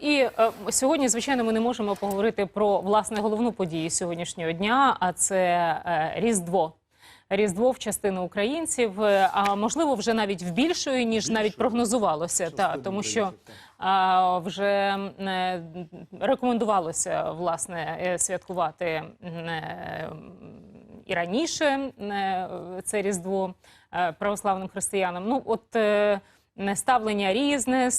І е, сьогодні, звичайно, ми не можемо поговорити про власне головну подію сьогоднішнього дня, а це е, Різдво. Різдво в частину українців, е, а можливо, вже навіть в більшої, ніж навіть прогнозувалося. Та тому що а, вже е, рекомендувалося власне е, святкувати е, і раніше е, це Різдво православним християнам. Ну от. Е, не ставлення різне,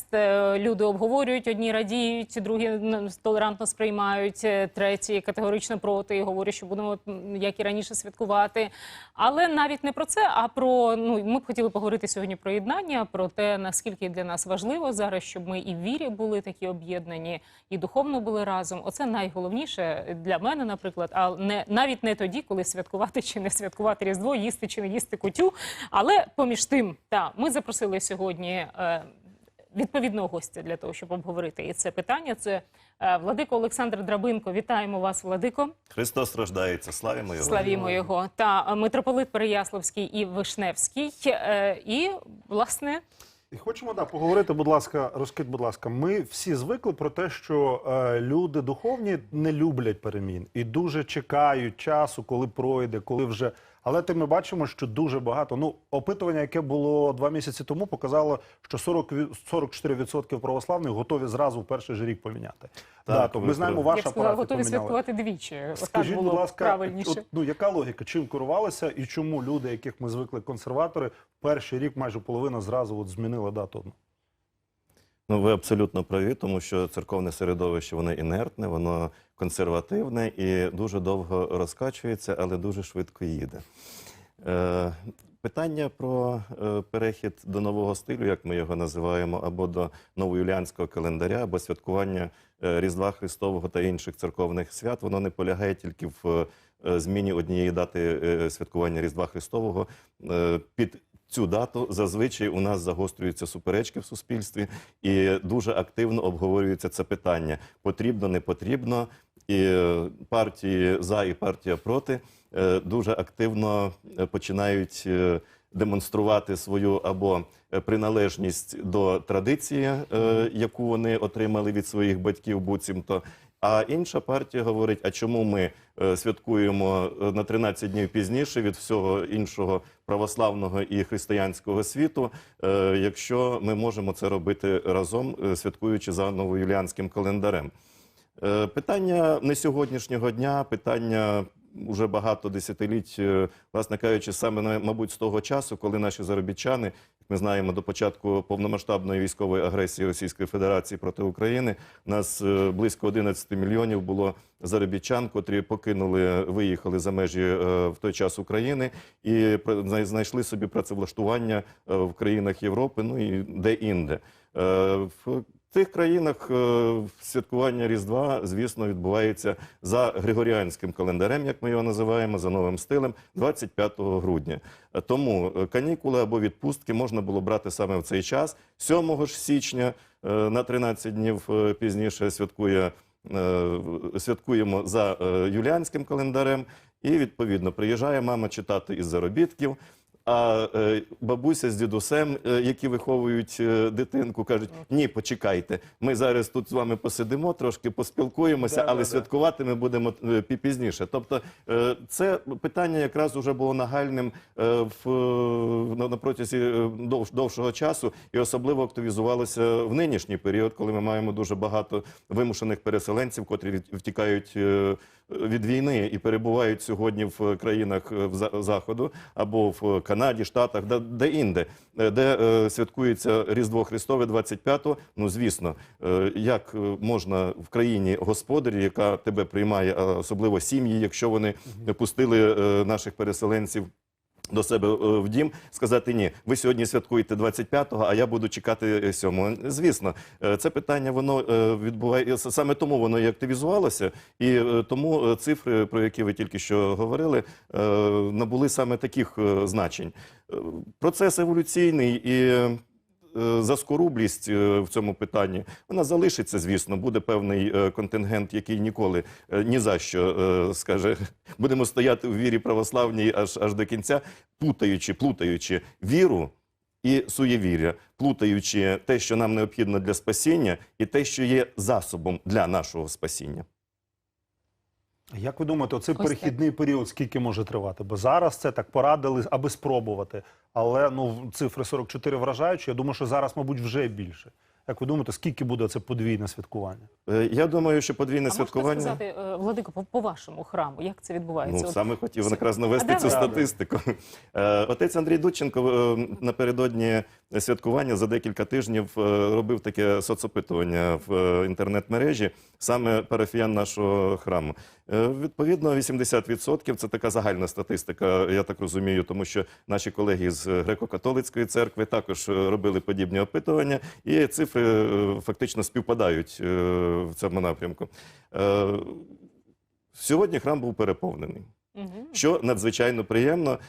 люди обговорюють, одні радіють, другі толерантно сприймають, е, треті категорично проти і говорять, що будемо як і раніше святкувати. Але навіть не про це, а про ну ми б хотіли поговорити сьогодні про єднання, про те, наскільки для нас важливо зараз, щоб ми і в вірі були такі об'єднані, і духовно були разом. Оце найголовніше для мене, наприклад, а не навіть не тоді, коли святкувати чи не святкувати Різдво, їсти чи не їсти кутю. Але поміж тим, та ми запросили сьогодні е, відповідного гостя для того, щоб обговорити і це питання. Це е, Владико Олександр Драбинко. Вітаємо вас, Владико. Христос рождається, славімо його. Славімо його. Та е, митрополит Переяславський і Вишневський. І власне І хочемо да, поговорити, будь ласка, розкажіть, будь ласка, ми всі звикли про те, що е, люди духовні не люблять перемін і дуже чекають часу, коли пройде, коли вже. Але ти ми бачимо, що дуже багато. Ну, опитування, яке було два місяці тому, показало, що 40, ві- 44% православних готові зразу в перший же рік поміняти. Так, да, ми знаємо, праві. ваш я сказала, готові поміняли. святкувати двічі. Скажіть, було будь ласка, правильніше. от, ну яка логіка? Чим керувалися і чому люди, яких ми звикли консерватори, в перший рік майже половина зразу от змінила дату? Ну, ви абсолютно праві, тому що церковне середовище воно інертне, воно консервативне і дуже довго розкачується, але дуже швидко їде. Е, питання про е, перехід до нового стилю, як ми його називаємо, або до новоюліанського календаря, або святкування е, Різдва Христового та інших церковних свят, воно не полягає тільки в е, зміні однієї дати святкування Різдва Христового. Під цю дату зазвичай у нас загострюються суперечки в суспільстві, і дуже активно обговорюється це питання: потрібно, не потрібно. І е, партії за і партія проти е, дуже активно е, починають демонструвати свою або приналежність до традиції, яку вони отримали від своїх батьків, буцімто. А інша партія говорить: а чому ми е, святкуємо е, на 13 днів пізніше від всього іншого православного і християнського світу, е, якщо ми можемо це робити разом, святкуючи за новоюліанським календарем? Питання не сьогоднішнього дня, питання вже багато десятиліть, власне кажучи, саме мабуть з того часу, коли наші заробітчани, ми знаємо, до початку повномасштабної військової агресії Російської Федерації проти України, нас е, близько 11 мільйонів було заробітчан, котрі покинули, виїхали за межі е, в той час України і знайшли собі працевлаштування е, в країнах Європи, ну і де-інде. Е, В цих країнах е, святкування Різдва, звісно, відбувається за григоріанським календарем, як ми його називаємо, за новим стилем, 25 грудня. Тому е, канікули або відпустки можна було брати саме в цей час. 7 ж січня е, на 13 днів пізніше святкує. Святкуємо за юліанським календарем, і відповідно приїжджає мама читати із заробітків. А е, бабуся з дідусем, е, які виховують е, дитинку, кажуть: ні, почекайте, ми зараз тут з вами посидимо, трошки поспілкуємося, але святкувати ми будемо пізніше. Тобто, це питання якраз уже було нагальним в на, протязі довшого часу, і особливо активізувалося в нинішній період, коли ми маємо дуже багато вимушених переселенців, котрі втікають. від війни і перебувають сьогодні в країнах заходу або в Канаді, Штатах, де, де інде, е, де е, святкується Різдво Христове 25-го. Ну звісно, е, як е, можна в країні господарі, яка тебе приймає, а особливо сім'ї, якщо вони пустили е, наших переселенців. До себе е, в дім сказати ні, ви сьогодні святкуєте 25-го, а я буду чекати 7-го. Звісно, е, це питання воно е, відбувається саме тому воно і активізувалося, і е, тому е, цифри, про які ви тільки що говорили, е, набули саме таких е, значень. Е, Процес еволюційний і. Е, Заскорублість е, в цьому питанні вона залишиться, звісно. Буде певний е, контингент, який ніколи ні за що скаже, будемо стояти у вірі православній аж аж до кінця, плутаючи, плутаючи віру і суєвір'я, плутаючи те, що нам необхідно для спасіння, і те, що є засобом для нашого спасіння. Як ви думаєте, оцей Ось так. перехідний період скільки може тривати? Бо зараз це так порадили, аби спробувати. Але ну цифри 44 вражаючі. Я думаю, що зараз, мабуть, вже більше. Як ви думаєте, скільки буде це подвійне святкування? Е, Я думаю, що подвійне А святкування. можете сказати, е, Владико, по, по вашому храму, як це відбувається? Ну, От саме хотів якраз навести А цю давай. статистику. Е, Отець Андрій Дудченко е, напередодні святкування за декілька тижнів е, робив таке соцопитування в е, інтернет-мережі саме парафіян нашого храму. Е, Відповідно, 80% – це така загальна статистика, я так розумію, тому що наші колеги з греко-католицької церкви також е, робили подібні опитування, і цифри е, фактично співпадають в цьому напрямку. Сьогодні храм був переповнений що надзвичайно приємно,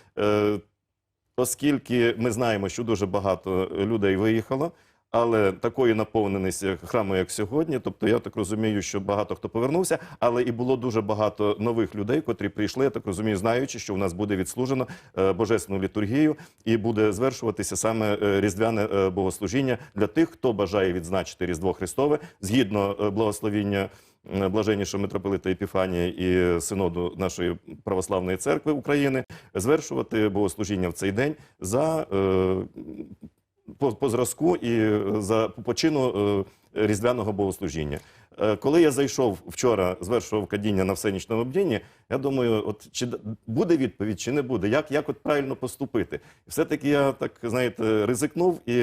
оскільки ми знаємо, що дуже багато людей виїхало. Але такої наповненості храму, як сьогодні, тобто я так розумію, що багато хто повернувся, але і було дуже багато нових людей, котрі прийшли. Я так розумію, знаючи, що у нас буде відслужено е, божественну літургію і буде звершуватися саме е, різдвяне е, богослужіння для тих, хто бажає відзначити Різдво Христове згідно благословіння блаженнішого митрополита Епіфанія і синоду нашої православної церкви України, звершувати богослужіння в цей день за по, по зразку і е, за по чину е, різдвяного богослужіння. Е, Коли я зайшов вчора, звершував кадіння на всенічному бдінні, я думаю, от чи буде відповідь, чи не буде, як, як от правильно поступити. Все-таки я так знаєте, ризикнув і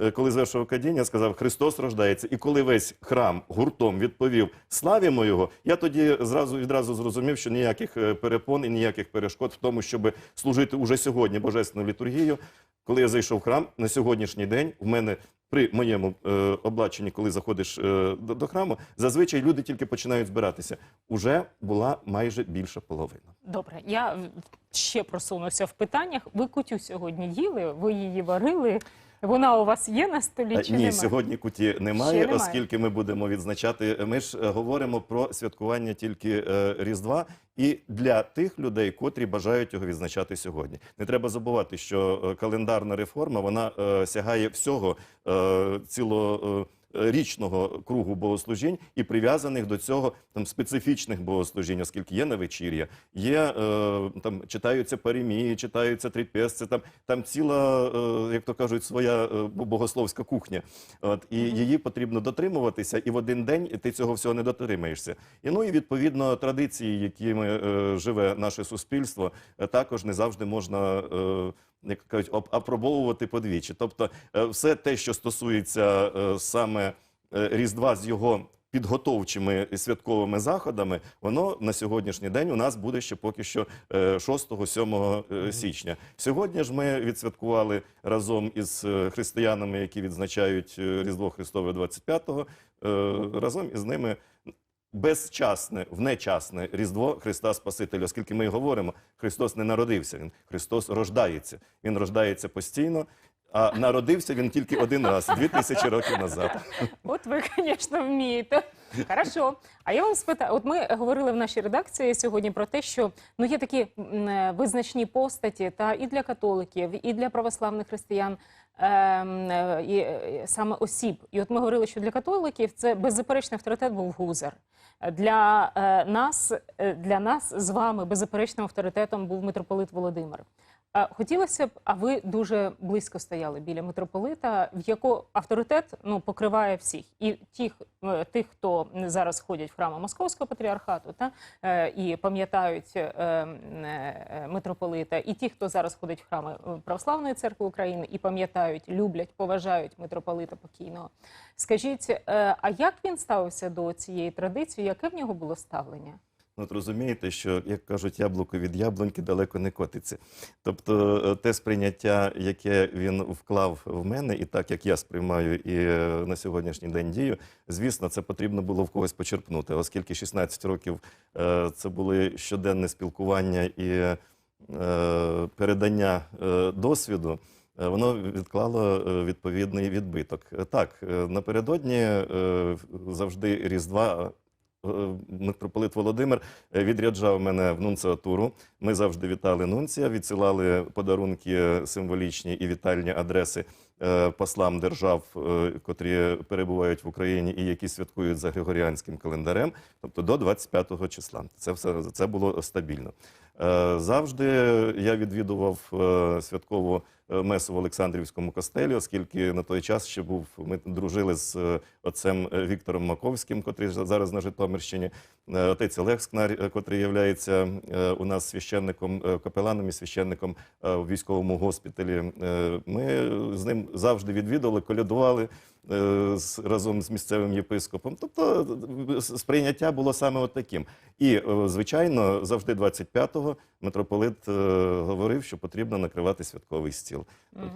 е, коли звершував кадіння, сказав Христос рождається. І коли весь храм гуртом відповів Славімо його, я тоді зразу відразу зрозумів, що ніяких е, перепон і ніяких перешкод в тому, щоб служити уже сьогодні божественну літургію. Коли я зайшов в храм на сьогоднішній день, в мене при моєму е, облаченні, коли заходиш е, до, до храму, зазвичай люди тільки починають збиратися. Уже була майже більша половина. Добре, я ще просунуся в питаннях. Ви кутю сьогодні їли, ви її варили. Вона у вас є на столі Е, чи Ні, немає? сьогодні куті немає, немає. оскільки ми будемо відзначати. Ми ж е, говоримо про святкування тільки е, Різдва і для тих людей, котрі бажають його відзначати сьогодні. Не треба забувати, що е, календарна реформа вона е, сягає всього е, цілого. е, Річного кругу богослужінь і прив'язаних до цього там специфічних богослужінь, оскільки є навечір'я, є е, там читаються паремії, читаються трипесці, там там ціла, е, як то кажуть, своя е, богословська кухня. От і її потрібно дотримуватися, і в один день ти цього всього не дотримаєшся. І ну і відповідно традиції, якими е, живе наше суспільство, е, також не завжди можна. Е, як кажуть, апробовувати подвічі. Тобто, е, все те, що стосується е, саме е, Різдва з його підготовчими святковими заходами, воно на сьогоднішній день у нас буде ще поки що е, 6-7 е, січня. Сьогодні ж ми відсвяткували разом із християнами, які відзначають Різдво Христове 25-го, е, разом із ними. Безчасне, внечасне Різдво Христа Спасителя, оскільки ми говоримо, Христос не народився, він Христос рождається. Він рождається постійно, а народився він тільки один раз, дві тисячі років назад. От ви, звісно, вмієте. Хорошо. А я вам спитаю, от ми говорили в нашій редакції сьогодні про те, що ну є такі е, визначні постаті, та і для католиків, і для православних християн. ем, е, І, е, саме осіб, і от ми говорили, що для католиків це беззаперечний авторитет був Гузар. Для е, нас, для нас з вами беззаперечним авторитетом був митрополит Володимир. Хотілося б, а ви дуже близько стояли біля митрополита, в якого авторитет ну покриває всіх, і тих, е, тих, хто зараз ходять в храми Московського патріархату, та е, і пам'ятають е, митрополита, і ті, хто зараз ходить в храми Православної церкви України і пам'ятають, люблять, поважають митрополита покійного. Скажіть, а як він ставився до цієї традиції? Яке в нього було ставлення? Ну, От розумієте, що, як кажуть, яблуко від яблуньки далеко не котиться. Тобто е, те сприйняття, яке він вклав в мене, і так як я сприймаю і е, на сьогоднішній день дію, звісно, це потрібно було в когось почерпнути, оскільки 16 років е, це були щоденне спілкування і передання досвіду. Воно відклало відповідний відбиток. Так, напередодні завжди Різдва митрополит Володимир е, відряджав мене в нунціатуру. Ми завжди вітали нунція, відсилали подарунки символічні і вітальні адреси е, послам держав, е, котрі перебувають в Україні і які святкують за григоріанським календарем, тобто до 25 числа. Це все це було стабільно. Е, Завжди я відвідував е, святкову е, месу в Олександрівському костелі, оскільки на той час ще був. Ми дружили з е, отцем е, Віктором Маковським, котрий зараз на Житомирщині. Е, Отець Олег Скнар, е, котрий є у нас священником, е, капеланом і священником е, в військовому госпіталі. Е, Ми з ним завжди відвідували, колядували е, разом з місцевим єпископом. Тобто е, сприйняття було саме от таким. І, е, звичайно, завжди 25-го митрополит е, говорив, що потрібно накривати святковий стіл.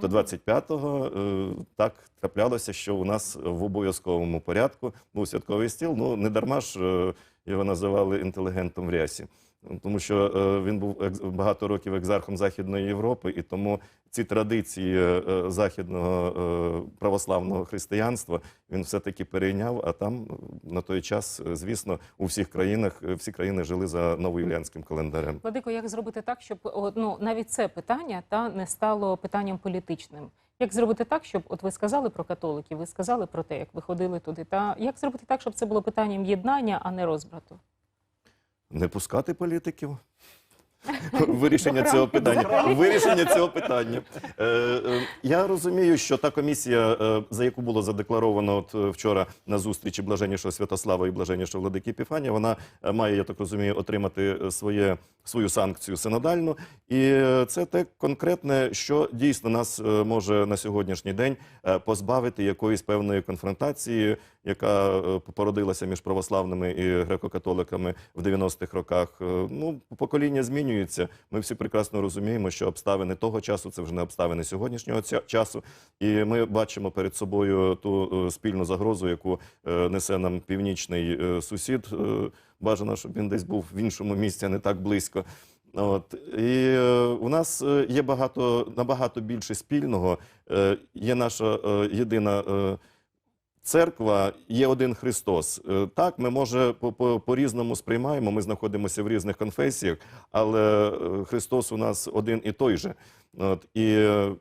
Тобто 25-го е, так траплялося, що у нас в обов'язковому порядку був святковий стіл. Ну, не дарма ж е, його називали інтелігентом в рясі. Тому що е, він був багато років екзархом Західної Європи, і тому ці традиції е, е, західного православного християнства він все-таки перейняв. А там на той час, звісно, у всіх країнах всі країни жили за новоюліанським календарем. Владико, як зробити так, щоб ну, навіть це питання та не стало питанням політичним? Як зробити так, щоб от ви сказали про католиків, ви сказали про те, як ви ходили туди, та як зробити так, щоб це було питанням єднання, а не розбрату? Не пускати політиків. Вирішення цього питання. Вирішення цього питання. Е, е, я розумію, що та комісія, е, за яку було задекларовано от е, вчора на зустрічі блаженнішого Святослава і блаженнішого владики Епіфанія, вона е, має, я так розумію, отримати е, своє свою санкцію синодальну. І е, це те конкретне, що дійсно нас е, може на сьогоднішній день е, позбавити якоїсь певної конфронтації, яка е, породилася між православними і греко-католиками в 90-х роках. Е, Ну, покоління змінюється. Ми всі прекрасно розуміємо, що обставини того часу це вже не обставини сьогоднішнього часу. І ми бачимо перед собою ту е, спільну загрозу, яку е, несе нам північний е, сусід. Бажано, щоб він десь був в іншому місці, а не так близько. От і у нас є багато набагато більше спільного. Є наша єдина е, церква, є один Христос. Е, так, ми може по, по, по-різному сприймаємо. Ми знаходимося в різних конфесіях, але е, Христос у нас один і той же. От і е,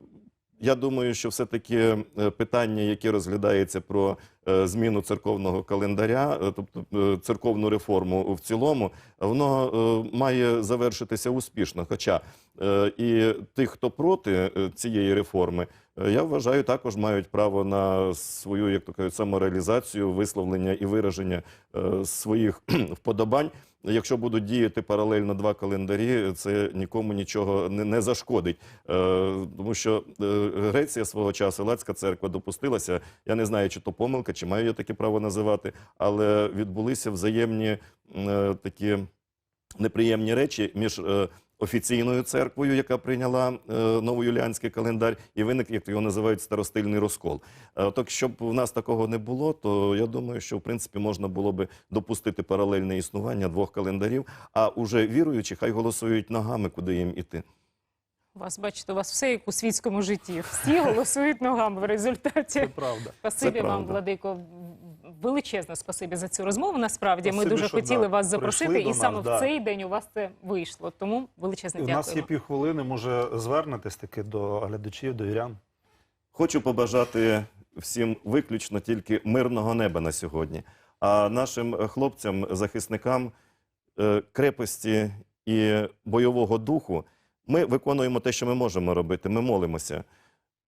я думаю, що все-таки е, питання, яке розглядається про зміну церковного календаря, е, тобто е, церковну реформу в цілому, воно е, має завершитися успішно. Хоча е, і тих, хто проти е, цієї реформи, е, я вважаю, також мають право на свою, як то кажуть, самореалізацію, висловлення і вираження е, своїх вподобань. Якщо будуть діяти паралельно два календарі, це нікому нічого не, не зашкодить. Е, тому що е, Греція свого часу, Лацька церква допустилася. Я не знаю, чи то помилка, чи маю я таке право називати, але відбулися взаємні е, такі неприємні речі між е, офіційною церквою, яка прийняла е, новоюліанський календар, і виник, як його називають, старостильний розкол. Е, так, щоб в нас такого не було, то я думаю, що в принципі можна було би допустити паралельне існування двох календарів, а уже віруючі, хай голосують ногами, куди їм іти. У вас бачите, у вас все як у світському житті. Всі голосують ногами в Це результаті. правда. Спасибі Це вам, правда. Владико. Величезне спасибі за цю розмову. Насправді ми дуже що, хотіли да, вас запросити, і нас, саме да. в цей день у вас це вийшло. Тому величезне У нас є півхвилини, може звернетесь таки до глядачів, до вірян. Хочу побажати всім виключно тільки мирного неба на сьогодні. А нашим хлопцям, захисникам е, крепості і бойового духу ми виконуємо те, що ми можемо робити. Ми молимося.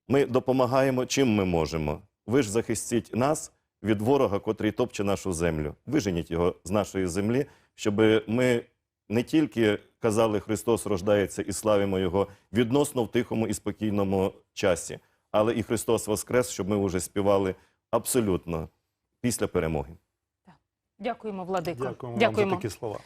Ми допомагаємо, чим ми можемо. Ви ж захистіть нас від ворога, котрий топче нашу землю. Виженіть його з нашої землі, щоб ми не тільки казали Христос рождається і славимо Його відносно в тихому і спокійному часі, але і Христос Воскрес, щоб ми вже співали абсолютно після перемоги. Дякуємо, Владико. Дякуємо, вам за такі слова.